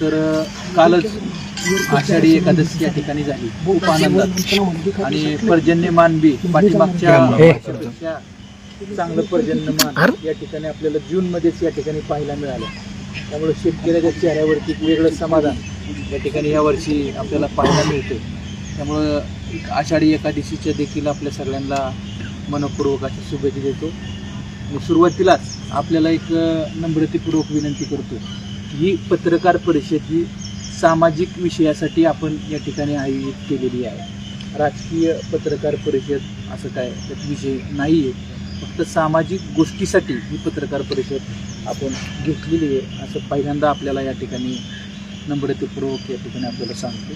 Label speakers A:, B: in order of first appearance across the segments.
A: तर कालच आषाढी एकादशी या ठिकाणी झाली. खूप आनंदात. आणि पर्जन्यमान बी पाठीमागच्या चांगलं पर्जन्यमान या ठिकाणी आपल्याला जून मध्येच या ठिकाणी पाहायला मिळालं. त्यामुळे शेतकऱ्याच्या चेहऱ्यावरती एक वेगळं समाधान या ठिकाणी यावर्षी आपल्याला पाहायला मिळते त्यामुळं आषाढी एकादशीच्या देखील आपल्या सगळ्यांना मनपूर्वक अशा शुभेच्छा देतो. आणि सुरुवातीलाच आपल्याला एक नम्रतेपूर्वक विनंती करतो. ही पत्रकार परिषद ही सामाजिक विषयासाठी आपण या ठिकाणी आयोजित केलेली आहे. राजकीय पत्रकार परिषद असं काय त्यात विषय नाही आहे फक्त सामाजिक गोष्टीसाठी ही पत्रकार परिषद आपण घेतलेली आहे असं पहिल्यांदा आपल्याला या ठिकाणी नम्रतेपूर्वक या ठिकाणी आपल्याला सांगतो.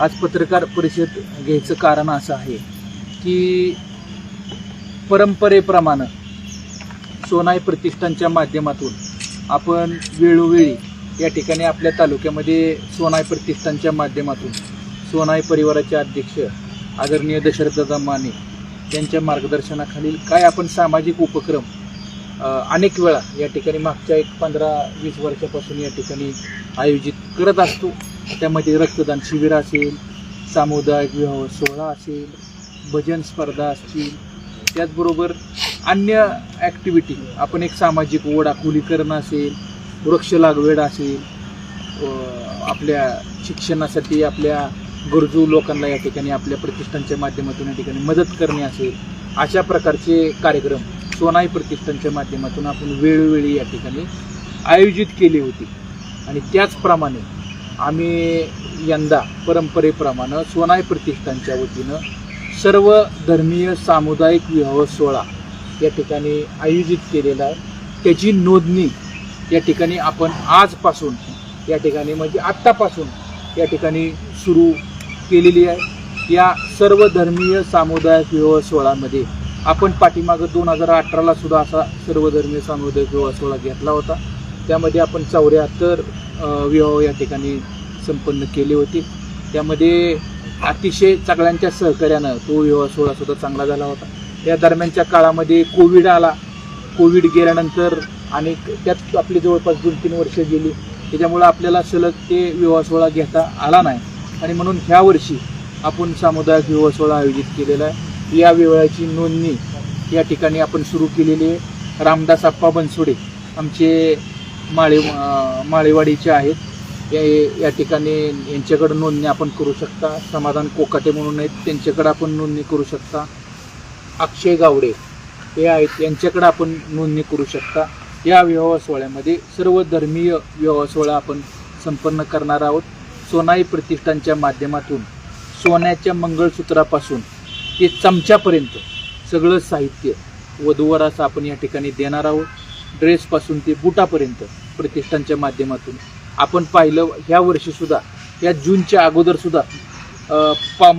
A: आज पत्रकार परिषद घ्यायचं कारण असं आहे की परंपरेप्रमाणे सोनाई प्रतिष्ठानच्या माध्यमातून आपण वेळोवेळी या ठिकाणी आपल्या तालुक्यामध्ये सोनाई प्रतिष्ठानच्या माध्यमातून सोनाई परिवाराचे अध्यक्ष आदरणीय दशरथदादा माने यांच्या मार्गदर्शनाखालील काय आपण सामाजिक उपक्रम अनेक वेळा या ठिकाणी मागच्या एक पंधरा वीस वर्षापासून या ठिकाणी आयोजित करत असतो. त्यामध्ये रक्तदान शिबिर असेल सामुदायिक विवाह सोहळा असेल भजन स्पर्धा असतील त्याचबरोबर अन्य ॲक्टिव्हिटी आपण एक सामाजिक ओढा खोलीकरण असेल वृक्ष लागवड असेल आपल्या शिक्षणासाठी आपल्या गरजू लोकांना या ठिकाणी आपल्या प्रतिष्ठानच्या माध्यमातून या ठिकाणी मदत करणे असेल अशा प्रकारचे कार्यक्रम सोनाई प्रतिष्ठानच्या माध्यमातून आपण वेळोवेळी या ठिकाणी आयोजित केले होते. आणि त्याचप्रमाणे आम्ही यंदा परंपरेप्रमाणे सोनाई प्रतिष्ठानच्या वतीनं सर्व धर्मीय सामुदायिक विवाह सोहळा या ठिकाणी आयोजित केलेला आहे. त्याची नोंदणी या ठिकाणी आपण आजपासून या ठिकाणी म्हणजे आत्तापासून या ठिकाणी सुरू केलेली आहे. या सर्व धर्मीय सामुदायिक विवाह सोहळामध्ये आपण पाठीमागं दोन हजार अठराला सुद्धा असा सर्वधर्मीय सामुदायिक विवाह सोहळा घेतला होता. त्यामध्ये आपण चौऱ्याहत्तर विवाह या ठिकाणी संपन्न केले होते. त्यामध्ये अतिशय सगळ्यांच्या सहकार्यानं तो विवाह सोहळासुद्धा चांगला झाला होता. या दरम्यानच्या काळामध्ये कोविड आला. कोविड गेल्यानंतर आणि त्यात आपली जवळपास दोन तीन वर्ष गेली. त्याच्यामुळं आपल्याला सलग ते विवाह सोहळा घेता आला नाही. आणि म्हणून ह्या वर्षी आपण सामुदायिक विवाह सोहळा आयोजित केलेला आहे. या विवाहाची नोंदणी या ठिकाणी आपण सुरू केलेली आहे. रामदास आप्पा बनसोडे आमचे माळे माळेवाडीचे आहेत. या या ठिकाणी यांच्याकडं नोंदणी आपण करू शकता. समाधान कोकाटे म्हणून आहेत. त्यांच्याकडं आपण नोंदणी करू शकता. अक्षय गावडे हे आहेत. यांच्याकडं आपण नोंदणी करू शकता. या विवाह सोहळ्यामध्ये सर्व धर्मीय विवाह सोहळा आपण संपन्न करणार आहोत. सोनाई प्रतिष्ठानच्या माध्यमातून सोन्याच्या मंगळसूत्रापासून ते चमच्यापर्यंत सगळं साहित्य वधूवराचं आपण या ठिकाणी देणार आहोत. ड्रेसपासून ते बुटापर्यंत प्रतिष्ठानच्या माध्यमातून. आपण पाहिलं ह्या वर्षीसुद्धा या जूनच्या अगोदरसुद्धा पा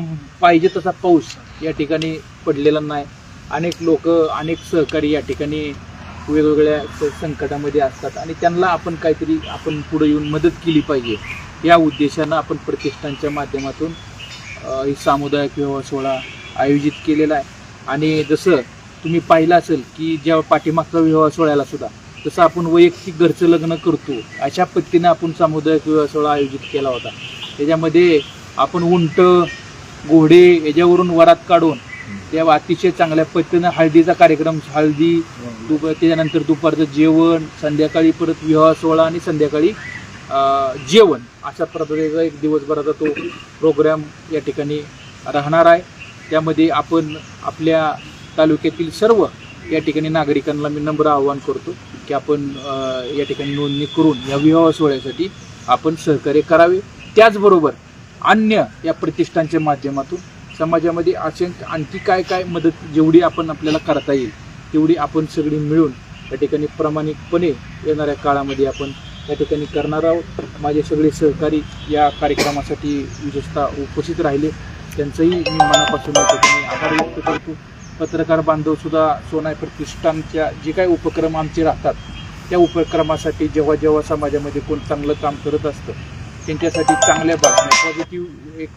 A: पाहिजे तसा पाऊस या ठिकाणी पडलेला नाही. अनेक लोक अनेक सहकारी या ठिकाणी वेगवेगळ्या संकटामध्ये असतात आणि त्यांना आपण काहीतरी आपण पुढे येऊन मदत केली पाहिजे. या उद्देशानं आपण प्रतिष्ठानच्या माध्यमातून ही सामुदायिक विवाह सोहळा आयोजित केलेला आहे. आणि जसं तुम्ही पाहिलं असेल की ज्या पाठीमागचा विवाह सोहळ्याला सुद्धा तसं आपण वैयक्तिक घरचं लग्न करतो. अशा पद्धतीनं आपण सामुदायिक विवाह सोहळा आयोजित केला होता. त्याच्यामध्ये आपण उंट घोडे याच्यावरून वरात काढून त्या अतिशय चांगल्या पद्धतीनं हळदीचा कार्यक्रम हळदी दुप त्याच्यानंतर दुपारचं जेवण संध्याकाळी परत विवाह सोहळा आणि संध्याकाळी जेवण अशा प्रकारचा एक दिवसभराचा तो प्रोग्राम या ठिकाणी राहणार आहे. त्यामध्ये आपण आपल्या तालुक्यातील सर्व या ठिकाणी नागरिकांना मी नम्र आवाहन करतो की आपण या ठिकाणी नोंदणी करून या विवाह सोहळ्यासाठी आपण सहकार्य करावे. त्याचबरोबर अन्य या प्रतिष्ठानच्या माध्यमातून समाजामध्ये असे आणखी काय काय मदत जेवढी आपण आपल्याला करता येईल तेवढी आपण सगळी मिळून या ठिकाणी प्रामाणिकपणे येणाऱ्या काळामध्ये आपण या ठिकाणी करणार आहोत. माझे सगळे सहकारी या कार्यक्रमासाठी विशेषतः उपस्थित राहिले. त्यांचंही मी मनापासून या ठिकाणी आभार व्यक्त करतो. पत्रकार बांधवसुद्धा सोनाय प्रतिष्ठानच्या जे काही उपक्रम आमचे राहतात त्या उपक्रमासाठी जेव्हा जेव्हा समाजामध्ये कोण चांगलं काम करत असतं त्यांच्यासाठी चांगल्या बातम्या पॉझिटिव्ह एक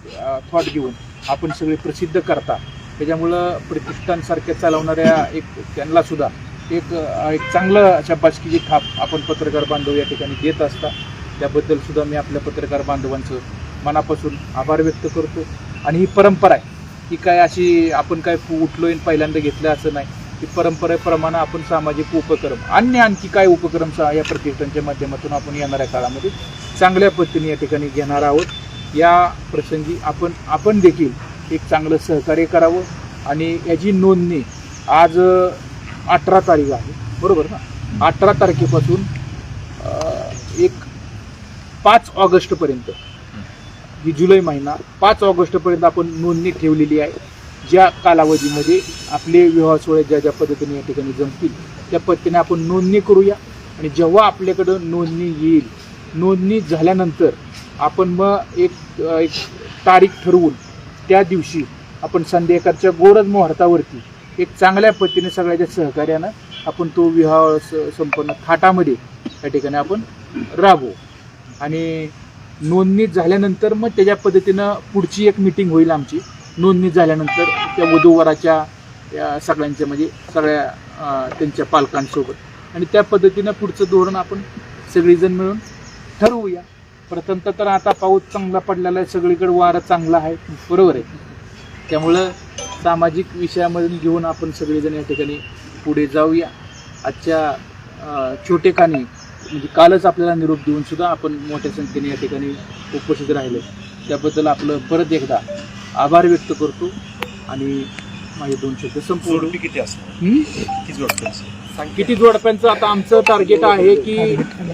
A: थॉट घेऊन आपण सगळे प्रसिद्ध करता. त्याच्यामुळं प्रतिष्ठानसारख्या चालवणाऱ्या एक त्यांना सुद्धा एक एक चांगलं शाबासकीची थाप आपण पत्रकार बांधव या ठिकाणी देत असता. त्याबद्दल सुद्धा मी आपल्या पत्रकार बांधवांचं मनापासून आभार व्यक्त करतो. आणि ही परंपरा आहे. ही काय अशी आपण काय उठलो आणि पहिल्यांदा घेतलं असं नाही. ही परंपरेप्रमाणे आपण सामाजिक उपक्रम अन्य आणखी काय उपक्रम या प्रतिष्ठानच्या माध्यमातून आपण येणाऱ्या काळामध्ये चांगल्या पद्धतीने या ठिकाणी घेणार आहोत. या प्रसंगी आपण आपण देखील एक चांगलं सहकार्य करावं आणि याची नोंदणी आज अठरा तारीख आहे. बरोबर ना? अठरा तारखेपासून एक पाच ऑगस्टपर्यंत ही जुलै महिना पाच ऑगस्टपर्यंत आपण नोंदणी ठेवलेली आहे. ज्या कालावधीमध्ये आपले विवाह सोहळे ज्या ज्या पद्धतीने या ठिकाणी जमतील त्या पद्धतीने आपण नोंदणी करूया. आणि जेव्हा आपल्याकडं नोंदणी येईल नोंदणी झाल्यानंतर आपण मग एक एक तारीख ठरवून त्या दिवशी आपण संध्याकाळच्या गोरज मुहूर्तावरती एक चांगल्या पद्धतीने सगळ्याच्या सहकार्यानं आपण तो विवाह स- संपन्न थाटामध्ये त्या ठिकाणी आपण राबवू. आणि नोंदणी झाल्यानंतर मग त्याच्या पद्धतीनं पुढची एक मिटिंग होईल आमची. नोंदणी झाल्यानंतर त्या वधूवराच्या या सगळ्यांच्या म्हणजे सगळ्या त्यांच्या पालकांसोबत. आणि त्या पद्धतीनं पुढचं धोरण आपण सगळीजण मिळून ठरवूया. प्रथमतः तर आता पाऊस चांगला पडलेला आहे सगळीकडे वारा चांगला आहे. बरोबर आहे. त्यामुळं सामाजिक विषयामधून घेऊन आपण सगळेजण या ठिकाणी पुढे जाऊया. आजच्या छोटेखानी म्हणजे कालच आपल्याला निरोप देऊन सुद्धा आपण मोठ्या संख्येने या ठिकाणी उपस्थित राहिले. त्याबद्दल आपलं परत एकदा आभार व्यक्त करतो. आणि माझे दोन शब्द संपूर्ण
B: किती
A: हं?
B: किती असेल
A: किती जोडप्यांचं आता आमचं टार्गेट आहे की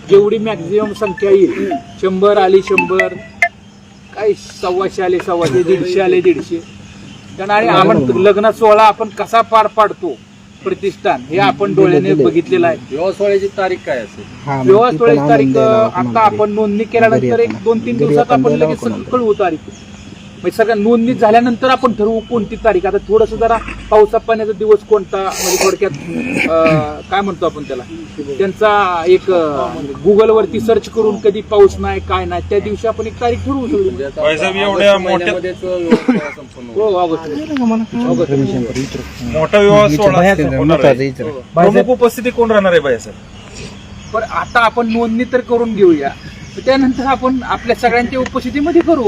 A: जेवढी मॅक्झिमम संख्या येईल शंभर आली शंभर काय सव्वाशे आले सव्वाशे दीडशे आले दीडशे. कारण आणि आपण लग्न सोहळा आपण कसा पार पाडतो प्रतिष्ठान हे आपण डोळ्याने बघितलेलं आहे.
C: विवाह सोहळ्याची तारीख काय असेल?
A: विवाह सोहळ्याची तारीख आता आपण नोंदणी केल्यानंतर एक दोन तीन दिवसात आपण लगेच कळवू तारीख. म्हणजे सगळ्या नोंदणी झाल्यानंतर आपण ठरवू कोणती तारीख. आता थोडस जरा पावसा पाण्याचा दिवस कोणता म्हणजे थोडक्यात काय म्हणतो आपण त्याला? त्यांचा एक गुगल वरती सर्च करून कधी पाऊस नाही काय नाही त्या दिवशी आपण एक तारीख ठरवू
C: म्हणजे संपन्न होईल.
A: हो ऑगस्ट
B: मोठा विवाह आहे. प्रमुख उपस्थिती कोण राहणार आहे बाळासाहेब
A: पण आता आपण नोंदणी तर करून घेऊया. त्यानंतर आपण आपल्या सगळ्यांच्या उपस्थितीमध्ये करू.